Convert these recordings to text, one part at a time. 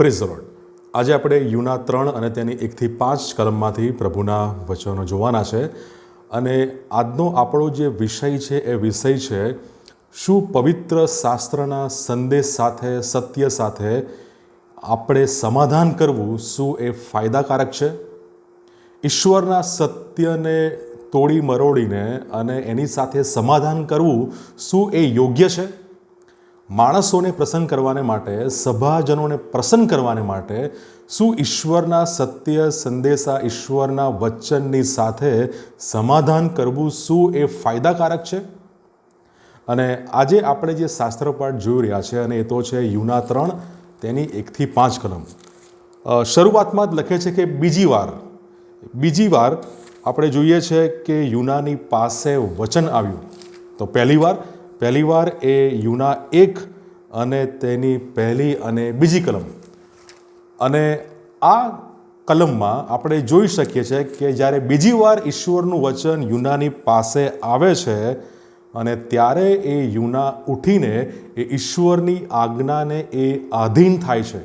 Praise road આજે આપણે યુના ત્રણ અને તેની એકથી પાંચ કલમમાંથી પ્રભુના વચનો જોવાના છે અને આજનો આપણો જે વિષય છે એ વિષય છે, શું પવિત્ર શાસ્ત્રના સંદેશ સાથે, સત્ય સાથે આપણે સમાધાન કરવું શું એ ફાયદાકારક છે? ઈશ્વરના સત્યને તોડી મરોડીને અને એની સાથે સમાધાન કરવું શું એ યોગ્ય છે? માણસોને પ્રસન્ન કરવાને માટે, સભાજનોને પ્રસન્ન કરવાને માટે, શું ઈશ્વરના સત્ય સંદેશા ઈશ્વરના વચનની સાથે સમાધાન કરવું શું એ ફાયદાકારક છે? અને આજે આપણે જે શાસ્ત્રપાઠ જોઈ રહ્યા છે અને એ તો છે યુના ત્રણ, તેની એકથી પાંચ કલમ. શરૂઆતમાં જ લખે છે કે બીજી વાર. બીજી વાર આપણે જોઈએ છે કે યુનાની પાસે વચન આવ્યું. તો પહેલી વાર પહેલી વાર એ યુના એક અને તેની પહેલી અને બીજી કલમ. અને આ કલમમાં આપણે જોઈ શકીએ છીએ કે જ્યારે બીજી વાર ઈશ્વરનું વચન યુનાની પાસે આવે છે અને ત્યારે એ યુના ઉઠીને એ ઈશ્વરની આજ્ઞાને એ આધીન થાય છે.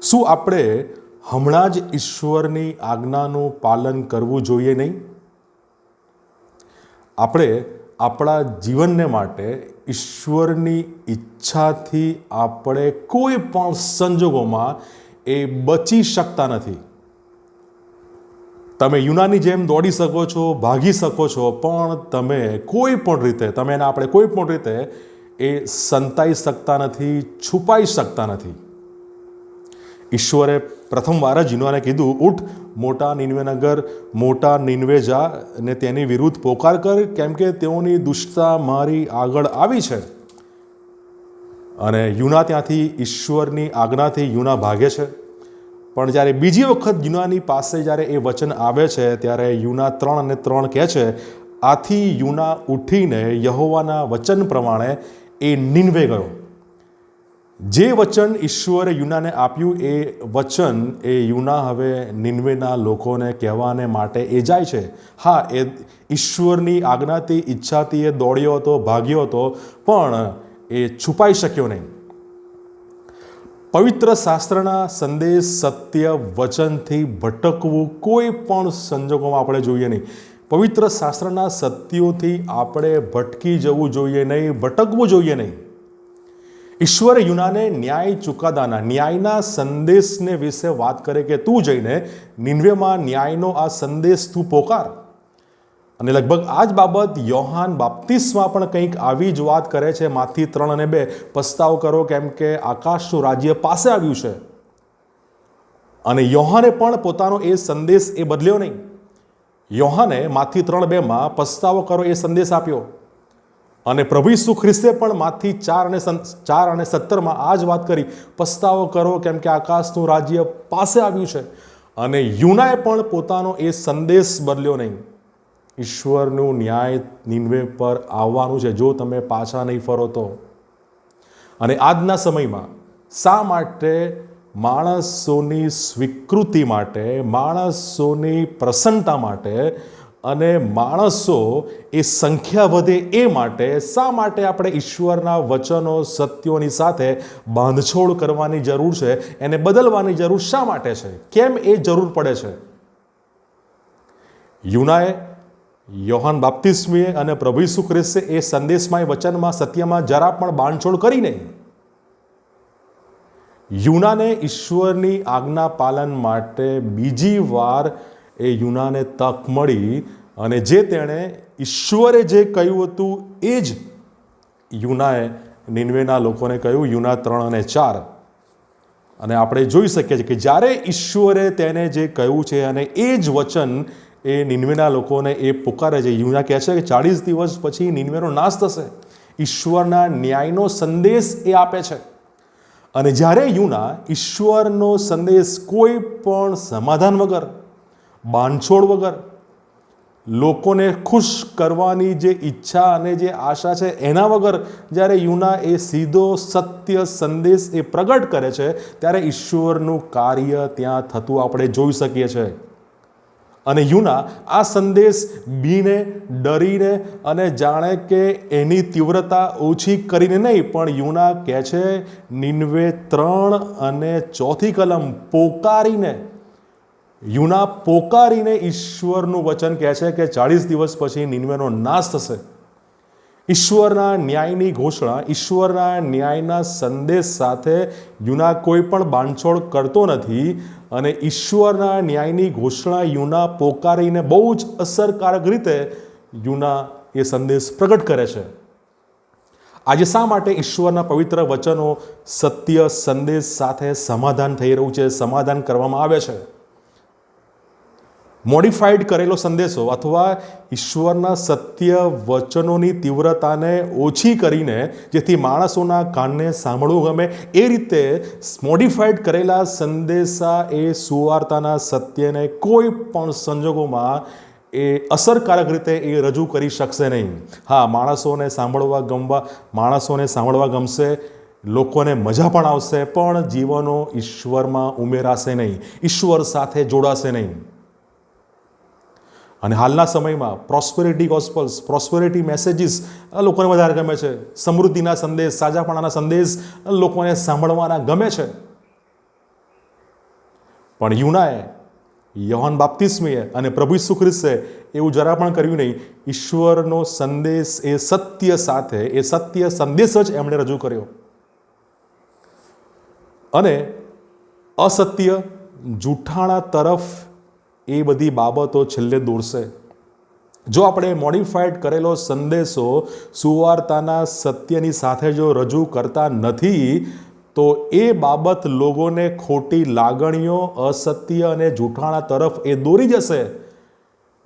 શું આપણે હમણાં જ ઈશ્વરની આજ્ઞાનું પાલન કરવું જોઈએ નહીં? આપણે આપણા જીવનને માટે ઈશ્વરની ઈચ્છાથી આપણે કોઈ પણ સંજોગોમાં એ બચી શકતા નથી. તમે યુનાની જેમ દોડી શકો છો, ભાગી શકો છો, પણ તમે કોઈ પણ રીતે, તમે એને આપણે કોઈ પણ રીતે એ સંતાઈ શકતા નથી, છુપાઈ શકતા નથી. ઈશ્વરે પ્રથમ વાર જ યુનાને કીધું, ઉઠ, મોટા નિન્વેનગર મોટા નિન્વે જા. ને તેની વિરુદ્ધ પોકાર કર, કેમ કે તેઓની દુષ્ટતા મારી આગળ આવી છે. અને યુના ત્યાંથી ઈશ્વરની આજ્ઞાથી યુના ભાગે છે. પણ જ્યારે બીજી વખત યુનાની પાસે જ્યારે એ વચન આવે છે, ત્યારે યુના ત્રણ અને ત્રણ કહે છે, આથી યુના ઉઠીને યહોવાના વચન પ્રમાણે એ નિન્વે ગયો. જે વચન ઈશ્વરે યુનાને આપ્યું એ વચન એ યુના હવે નિન્વેના લોકોને કહેવાને માટે એ જાય છે. હા, એ ઈશ્વરની આજ્ઞાથી ઈચ્છાથી એ દોડ્યો હતો, ભાગ્યો હતો, પણ એ છુપાઈ શક્યો નહીં. પવિત્ર શાસ્ત્રના સંદેશ સત્ય વચનથી ભટકવું કોઈ પણ સંજોગોમાં આપણે જોઈએ નહીં. પવિત્ર શાસ્ત્રના સત્યોથી આપણે ભટકી જવું જોઈએ નહીં, ભટકવું જોઈએ નહીં. ઈશ્વરે યુનાને ન્યાય ચુકાદાના, ન્યાયના સંદેશને વિશે વાત કરે કે તું જઈને નિન્વેમાં ન્યાયનો આ સંદેશ તું પોકાર. અને લગભગ આ જ બાબત યોહાન બાપ્તિસમાં પણ કંઈક આવી જ વાત કરે છે, માથી ત્રણ અને બે. પસ્તાવ કરો કેમ કે આકાશનું રાજ્ય પાસે આવ્યું છે. અને યોહાને પણ પોતાનો એ સંદેશ એ બદલ્યો નહીં. યોહાને માથી ત્રણ બેમાં પસ્તાવો કરો એ સંદેશ આપ્યો. અને પ્રભુ ઈસુ ખ્રિસ્તે પણ માથી ચાર અને ચાર અને સત્તરમાં આ જ વાત કરી, પસ્તાવો કરો, કેમ કે આકાશનું રાજ્ય પાસે આવ્યું છે. અને યુનાએ પણ પોતાનો એ સંદેશ બદલ્યો નહીં. ઈશ્વરનું ન્યાય નિન્વે પર આવવાનું છે, જો તમે પાછા નહીં ફરો તો. અને આજના સમયમાં શા માટે માણસોની સ્વીકૃતિ માટે, માણસોની પ્રસન્નતા માટે અને માણસો એ સંખ્યા વધે એ માટે, શા માટે આપણે ઈશ્વરના વચનો, સત્યોની સાથે બાંધછોડ કરવાની જરૂર છે, એને બદલવાની જરૂર શા માટે છે? કેમ એ જરૂર પડે છે? યુનાએ યોહાન બાપ્તિસ્મીએ અને પ્રભુ ઈસુ એ સંદેશમાં વચનમાં, સત્યમાં જરા પણ બાંધછોડ કરી નહીં. યુનાને ઈશ્વરની આજ્ઞા પાલન માટે બીજી વાર એ યુનાને તક મળી અને જે તેણે ઈશ્વરે જે કહ્યું હતું, એ જ યુનાએ નિન્વેના લોકોને કહ્યું, યુના ત્રણ અને ચાર. અને આપણે જોઈ શકીએ છીએ કે જ્યારે ઈશ્વરે તેને જે કહ્યું છે અને એ જ વચન એ નિન્વેના લોકોને એ પુકારે છે. યુના કહે છે કે ચાળીસ દિવસ પછી નિન્વેનો નાશ થશે. ઈશ્વરના ન્યાયનો સંદેશ એ આપે છે. અને જ્યારે યુના ઈશ્વરનો સંદેશ કોઈ પણ સમાધાન વગર બાંધછોડ વગર. લોકોને ખુશ કરવાની જે ઈચ્છા અને જે આશા છે, એના વગર જ્યારે યુના એ સીધો સત્ય સંદેશ એ પ્રગટ કરે છે, ત્યારે ઈશ્વરનું કાર્ય ત્યાં થતું આપણે જોઈ શકીએ છીએ અને યુના આ સંદેશ બીને, ડરીને અને જાણે કે એની તીવ્રતા ઓછી કરીને નહીં, પણ યુના કહે છે, નિન્વે ત્રણ અને ચોથી કલમ પોકારીને યુના પોકારીને ઈશ્વરનું વચન કહે છે કે ચાળીસ દિવસ પછી નિન્વેનો નાશ થશે. ઈશ્વરના ન્યાયની ઘોષણા, ઈશ્વરના ન્યાયના સંદેશ સાથે યુના કોઈ પણ બાંધછોડ કરતો નથી અને ઈશ્વરના ન્યાયની ઘોષણા યુના પોકારીને બહુ જ અસરકારક રીતે યુના એ સંદેશ પ્રગટ કરે છે. આજે શા માટે ઈશ્વરના પવિત્ર વચનો સત્ય સંદેશ સાથે સમાધાન થઈ રહ્યું છે, સમાધાન કરવામાં આવે છે? મોડિફાઈડ કરેલો સંદેશો અથવા ઈશ્વરના સત્ય વચનોની તીવ્રતાને ઓછી કરીને જેથી માણસોના કાનને સાંભળવું ગમે, એ રીતે મોડિફાઈડ કરેલા સંદેશા એ સુવાર્તાના સત્યને કોઈ પણ સંજોગોમાં એ અસરકારક રીતે એ રજૂ કરી શકશે નહીં. હા, માણસોને સાંભળવા ગમવા, માણસોને સાંભળવા ગમશે, લોકોને મજા પણ આવશે, પણ જીવનો ઈશ્વરમાં ઉમેરાશે નહીં. ઈશ્વર સાથે જોડાશે નહીં. અને હાલના સમયમાં પ્રોસ્પેરિટી ગોસ્પલ્સ પ્રોસ્પેરિટી મેસેજીસ લોકોને વધારે ગમે છે. સમૃદ્ધિના સંદેશ, સાજાપણાના સંદેશ લોકોને સાંભળવાના ગમે છે. પણ યુનાએ યહોન બાપ્તિસ્મીએ અને પ્રભુ ઈસુ ખ્રિસ્તે એવું જરા પણ કર્યું નહીં. ઈશ્વરનો સંદેશ એ સત્ય સાથે, એ સત્ય સંદેશ જ એમણે રજૂ કર્યો. અને અસત્ય જૂઠાણા તરફ એ બધી બાબતો છેલ્લે દોરશે. જો આપણે મોડિફાઈડ કરેલો સંદેશો સુવાર્તાના સત્યની સાથે જો રજૂ કરતા નથી, તો એ બાબત લોકોને ખોટી લાગણીઓ, અસત્ય અને જૂઠાણા તરફ એ દોરી જશે.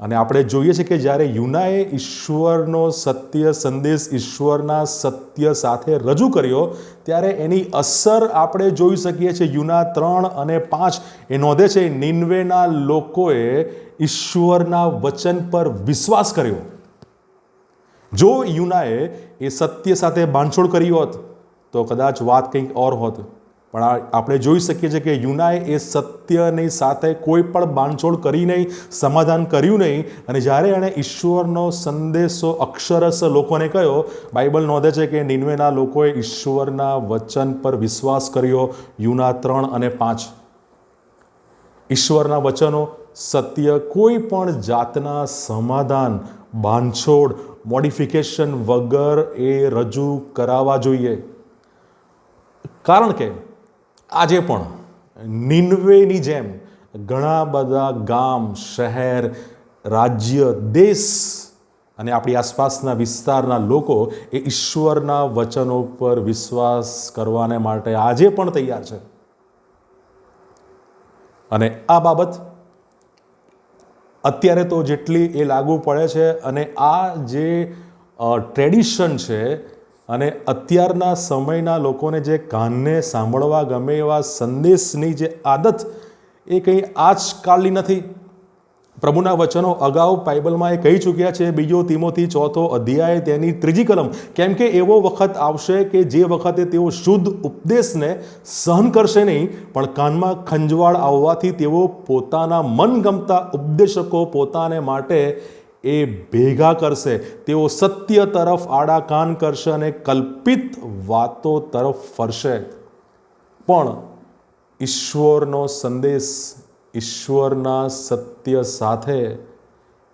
અને આપણે જોઈએ છીએ કે જ્યારે યુનાએ ઈશ્વરનો સત્ય સંદેશ ઈશ્વરના સત્ય સાથે રજૂ કર્યો, ત્યારે એની અસર આપણે જોઈ શકીએ છીએ યુના ત્રણ અને પાંચ. એ નોંધે છે નિન્વેના લોકોએ ઈશ્વરના વચન પર વિશ્વાસ કર્યો. જો યુનાએ એ સત્ય સાથે બાંધછોડ કરી હોત, તો કદાચ વાત કંઈક ઓર હોત. પણ આપણે જોઈ શકીએ છીએ કે યુનાએ એ સત્યની સાથે કોઈ પણ બાંધછોડ કરી નહીં, સમાધાન કર્યું નહીં. અને જ્યારે એણે ઈશ્વરનો સંદેશો અક્ષરસ લોકોને કહ્યો બાઇબલ નોંધે છે કે નિન્વેના લોકોએ ઈશ્વરના વચન પર વિશ્વાસ કર્યો, યુના ત્રણ અને પાંચ. ઈશ્વરના વચનો, સત્ય કોઈ પણ જાતના સમાધાન, બાંધછોડ, મોડિફિકેશન વગર એ રજૂ કરાવવા જોઈએ. કારણ કે આજે પણ નિન્વેની જેમ ઘણા બધા ગામ, શહેર, રાજ્ય, દેશ અને આપણી આસપાસના વિસ્તારના લોકો એ ઈશ્વરના વચનો પર વિશ્વાસ કરવાને માટે આજે પણ તૈયાર છે. અને આ બાબત અત્યારે તો જેટલી એ લાગુ પડે છે અને આ જે ટ્રેડિશન છે અને અત્યારના સમયના લોકોને જે કાનને સાંભળવા ગમે એવા સંદેશની જે આદત, એ કંઈ આજકાલની નથી. પ્રભુના વચનો અગાઉ બાઇબલમાં એ કહી ચૂક્યા છે, બીજો તીમોથી ચોથો અધ્યાય તેની ત્રીજી કલમ. કેમ કે એવો વખત આવશે કે જે વખતે તેઓ શુદ્ધ ઉપદેશને સહન કરશે નહીં, પણ કાનમાં ખંજવાળ આવવાથી તેઓ પોતાના મનગમતા ઉપદેશકો પોતાને માટે એ ભેગા કરશે. તેઓ સત્ય તરફ આડા કાન કરશે અને કલ્પિત વાતો તરફ ફરશે. પણ ઈશ્વરનો સંદેશ ઈશ્વરના સત્ય સાથે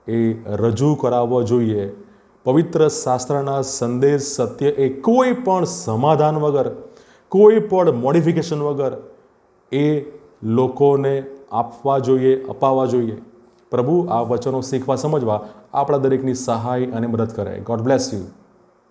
એ રજૂ કરાવવો જોઈએ. પવિત્ર શાસ્ત્રના સંદેશ સત્ય એ કોઈ પણ સમાધાન વગર, કોઈ પણ મોડિફિકેશન વગર એ લોકોને આપવા જોઈએ, અપાવવા જોઈએ. પ્રભુ, આ વચનો શીખવા સમજવા આપણા દરેકની સહાય અને મદદ કરે ગોડ બ્લેસ યુ